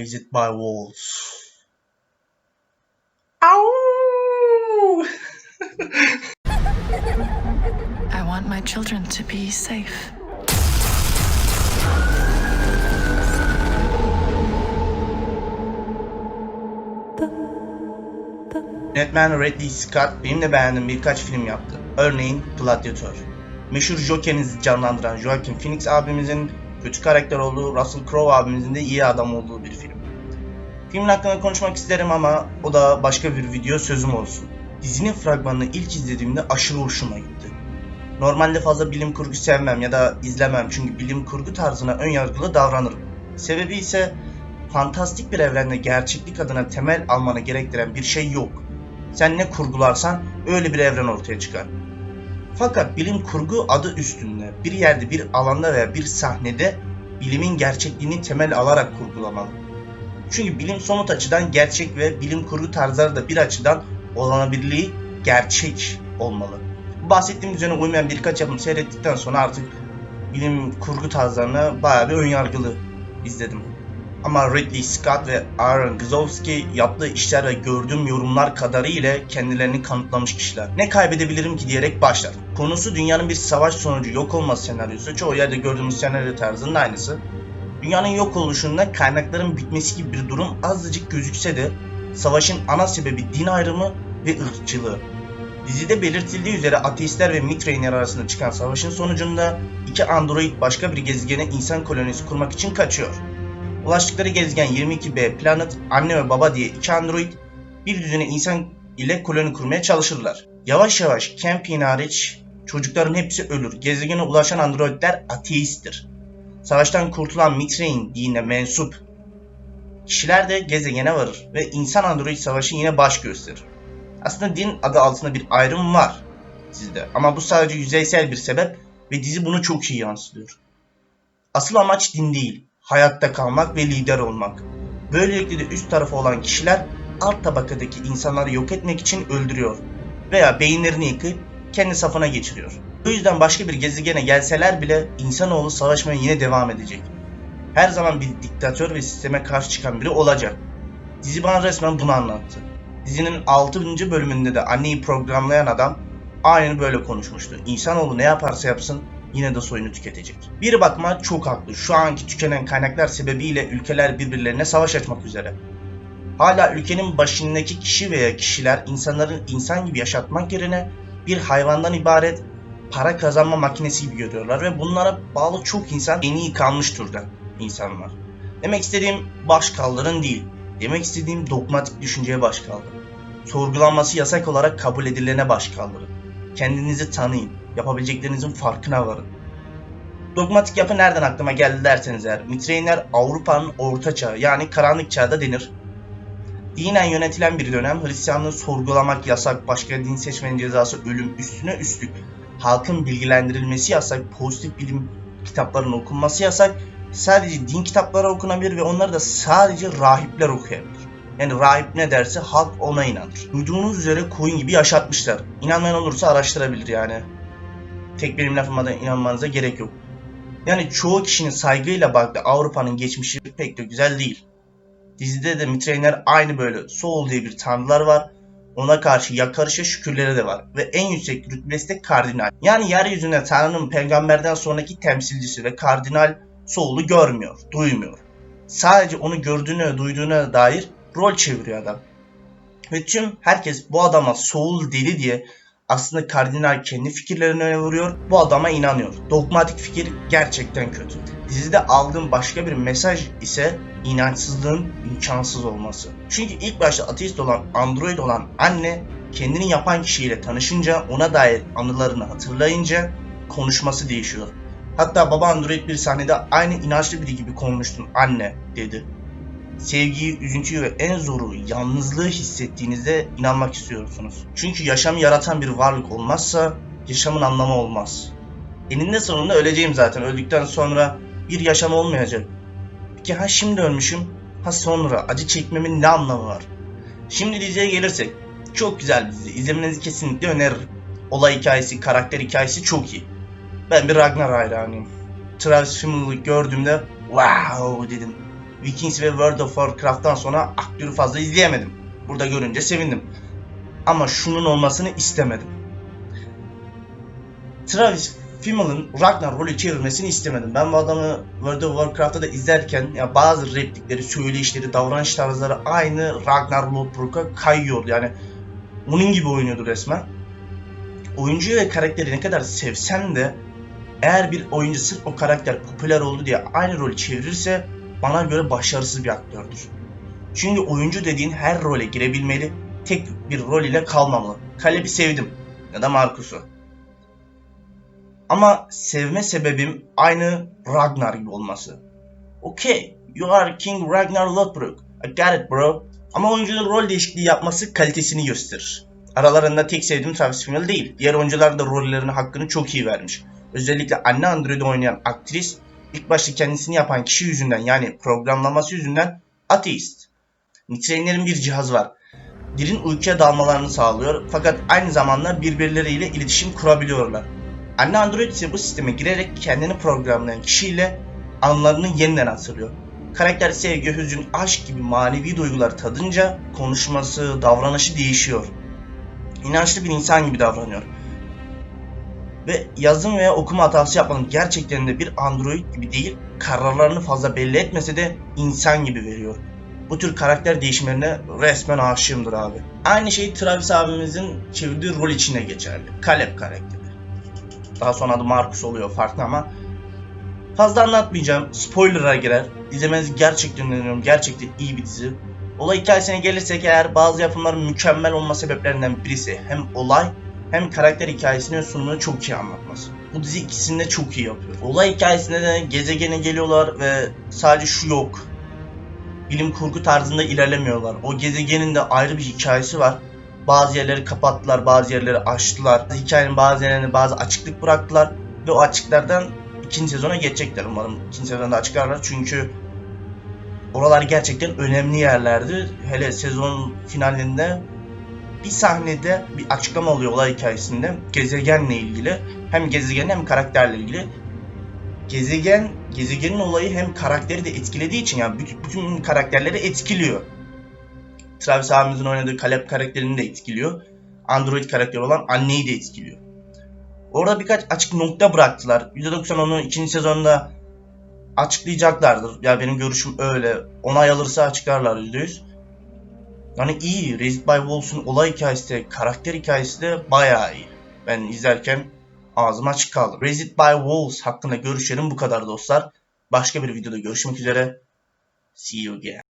raised by wolves. Ow! I want my children to be safe. Yönetmen Ridley Scott benim de beğendiğim birkaç film yaptı. Örneğin Gladiator. Meşhur Joker'inizi canlandıran Joaquin Phoenix abimizin kötü karakter olduğu, Russell Crowe abimizin de iyi adam olduğu bir film. Filmin hakkında konuşmak isterim ama o da başka bir video sözüm olsun. Dizinin fragmanını ilk izlediğimde aşırı hoşuma gitti. Normalde fazla bilim kurgu sevmem ya da izlemem çünkü bilim kurgu tarzına ön yargılı davranırım. Sebebi ise fantastik bir evrende gerçeklik adına temel almanı gerektiren bir şey yok. Sen ne kurgularsan öyle bir evren ortaya çıkar. Fakat bilim kurgu adı üstünde bir yerde bir alanda veya bir sahnede bilimin gerçekliğini temel alarak kurgulamalı. Çünkü bilim somut açıdan gerçek ve bilim kurgu tarzları da bir açıdan olanabilirliği gerçek olmalı. Bahsettiğim düzene uymayan birkaç yapım seyrettikten sonra artık bilim kurgu tarzlarına bayağı bir önyargılı izledim. Ama Ridley Scott ve Aaron Gzowski yaptığı işler ve gördüğüm yorumlar kadarıyla kendilerini kanıtlamış kişiler. Ne kaybedebilirim ki diyerek başlar. Konusu dünyanın bir savaş sonucu yok olması senaryosu. Çoğu yerde gördüğümüz senaryo tarzının aynısı. Dünyanın yok oluşunda kaynakların bitmesi gibi bir durum azıcık gözükse de savaşın ana sebebi din ayrımı ve ırkçılığı. Dizide belirtildiği üzere ateistler ve Mitrainer arasında çıkan savaşın sonucunda iki android başka bir gezegene insan kolonisi kurmak için kaçıyor. Ulaştıkları gezegen 22B Planet anne ve baba diye iki android bir düzene insan ile koloni kurmaya çalışırlar. Yavaş yavaş Camping hariç çocukların hepsi ölür. Gezegene ulaşan androidler ateisttir. Savaştan kurtulan Mitrain dinine mensup kişiler de gezegene varır ve insan android savaşı yine baş gösterir. Aslında din adı altında bir ayrım var sizde ama bu sadece yüzeysel bir sebep ve dizi bunu çok iyi yansıtıyor. Asıl amaç din değil, hayatta kalmak ve lider olmak. Böylelikle de üst tarafı olan kişiler alt tabakadaki insanları yok etmek için öldürüyor veya beyinlerini yıkayıp kendi safına geçiriyor. Bu yüzden başka bir gezegene gelseler bile insanoğlu savaşmaya yine devam edecek. Her zaman bir diktatör ve sisteme karşı çıkan biri olacak. Dizi bana resmen bunu anlattı. Dizinin 6. bölümünde de anneyi programlayan adam aynı böyle konuşmuştu. İnsanoğlu ne yaparsa yapsın yine de soyunu tüketecek. Bir bakma çok haklı. Şu anki tükenen kaynaklar sebebiyle ülkeler birbirlerine savaş açmak üzere. Hala ülkenin başındaki kişi veya kişiler insanların insan gibi yaşatmak yerine bir hayvandan ibaret para kazanma makinesi gibi görüyorlar ve bunlara bağlı çok insan yeni yıkanmış türden insanlar. Demek istediğim baş kaldırın değil. Demek istediğim dogmatik düşünceye baş kaldırın. Sorgulanması yasak olarak kabul edilene baş kaldırın. Kendinizi tanıyın. Yapabileceklerinizin farkına varın. Dogmatik yapı nereden aklıma geldi derseniz eğer, Mitrainer Avrupa'nın orta çağı yani karanlık çağda denir. Dinen yönetilen bir dönem Hristiyanlığı sorgulamak yasak, başka din seçmenin cezası ölüm, üstüne üstlük halkın bilgilendirilmesi yasak, pozitif bilim kitaplarının okunması yasak, sadece din kitapları okunabilir ve onları da sadece rahipler okuyabilir. Yani rahip ne derse halk ona inanır. Duyduğunuz üzere koyun gibi yaşatmışlar. İnanmayan olursa araştırabilir yani. Tek benim lafıma inanmanıza gerek yok. Yani çoğu kişinin saygıyla baktığı Avrupa'nın geçmişi pek de güzel değil. Dizide de Mitrainer aynı böyle Soul diye bir tanrılar var. Ona karşı yakarışa şükürleri de var. Ve en yüksek rütbesi de kardinal. Yani yeryüzünde Tanrı'nın peygamberden sonraki temsilcisi ve kardinal Soul'u görmüyor, duymuyor. Sadece onu gördüğüne ve duyduğuna dair rol çeviriyor adam. Ve tüm herkes bu adama Soul deli diye aslında kardinal kendi fikirlerini öne vuruyor. Bu adama inanıyor. Dogmatik fikir gerçekten kötü. Dizide aldığım başka bir mesaj ise inançsızlığın imkansız olması. Çünkü ilk başta ateist olan, android olan anne kendini yapan kişiyle tanışınca ona dair anılarını hatırlayınca konuşması değişiyor. Hatta baba android bir sahnede aynı inançlı biri gibi konuştun anne dedi. Sevgiyi, üzüntüyü ve en zoru yalnızlığı hissettiğinizde inanmak istiyorsunuz. Çünkü yaşamı yaratan bir varlık olmazsa yaşamın anlamı olmaz. Eninde sonunda öleceğim zaten. Öldükten sonra bir yaşam olmayacak. Peki ha şimdi ölmüşüm, ha sonra acı çekmemin ne anlamı var? Şimdi diziye gelirsek, çok güzel bir dizi. İzlemenizi kesinlikle öneririm. Olay hikayesi, karakter hikayesi çok iyi. Ben bir Ragnar hayranıyım. Travis Fimmell'ı gördüğümde wow dedim. Vikings ve World of Warcraft'tan sonra aktörü fazla izleyemedim. Burada görünce sevindim. Ama şunun olmasını istemedim. Travis Fimmell'ın Ragnar rolü çevirmesini istemedim. Ben bu adamı World of Warcraft'ta da izlerken ya bazı replikleri, söyleyişleri, davranış tarzları aynı Ragnar Lothbrok'a kayıyordu. Yani onun gibi oynuyordu resmen. Oyuncuyu ve karakteri ne kadar sevsen de eğer bir oyuncu sırf o karakter popüler oldu diye aynı rolü çevirirse bana göre başarısız bir aktördür. Çünkü oyuncu dediğin her role girebilmeli, tek bir rol ile kalmamalı. Caleb'i sevdim ya da Marcus'u. Ama sevme sebebim aynı Ragnar gibi olması. Okay, you are King Ragnar Lothbrok. I got it bro. Ama oyuncunun rol değişikliği yapması kalitesini gösterir. Aralarında tek sevdiğim Travis Fimmel değil. Diğer oyuncular da rollerinin hakkını çok iyi vermiş. Özellikle anne androidi oynayan aktris ilk başta kendisini yapan kişi yüzünden yani programlaması yüzünden ateist. Nitrenlerin bir cihaz var. Dilin uykuya dalmalarını sağlıyor fakat aynı zamanda birbirleriyle iletişim kurabiliyorlar. Anne android ise bu sisteme girerek kendini programlayan kişiyle anılarını yeniden hatırlıyor. Karakter sevgi, hüzün, aşk gibi manevi duygular tadınca konuşması, davranışı değişiyor. İnançlı bir insan gibi davranıyor. Ve yazım veya okuma hatası yapmanın gerçekten de bir android gibi değil, kararlarını fazla belli etmese de insan gibi veriyor. Bu tür karakter değişimlerine resmen aşığımdır abi. Aynı şey Travis abimizin çevirdiği rol içine geçerli. Caleb karakteri. Daha sonra adı Marcus oluyor farklı ama Fazla anlatmayacağım. Spoiler'a girer. İzlemenizi gerçekten öneriyorum. Gerçekten iyi bir dizi. Olay hikayesine gelirsek eğer bazı yapımların mükemmel olma sebeplerinden birisi hem olay hem karakter hikayesinin sunumunu çok iyi anlatması. Bu dizi ikisini de çok iyi yapıyor. Olay hikayesinde de gezegene geliyorlar ve sadece şu yok. Bilim kurgu tarzında ilerlemiyorlar. O gezegenin de ayrı bir hikayesi var. Bazı yerleri kapattılar, bazı yerleri açtılar. Hikayenin bazı yerlerine bazı açıklık bıraktılar. Ve o açıklardan ikinci sezona geçecekler umarım. İkinci sezonda açıklarlar çünkü oralar gerçekten önemli yerlerdi. Hele sezon finalinde bir sahnede bir açıklama oluyor olay hikayesinde gezegenle ilgili. Hem gezegen hem karakterle ilgili. Gezegen, gezegenin olayı hem karakteri de etkilediği için yani bütün, bütün karakterleri etkiliyor. Travis abimizin oynadığı Caleb karakterini de etkiliyor. Android karakteri olan anneyi de etkiliyor. Orada birkaç açık nokta bıraktılar. %90 onu ikinci sezonda açıklayacaklardır. Ya benim görüşüm öyle. Onay alırsa açıklarlar %100. Yani iyi. Raised by Wolves'un olay hikayesi de, karakter hikayesi de bayağı iyi. Ben izlerken ağzım açık kaldı. Raised by Wolves hakkında görüşlerim bu kadar dostlar. Başka bir videoda görüşmek üzere. See you again.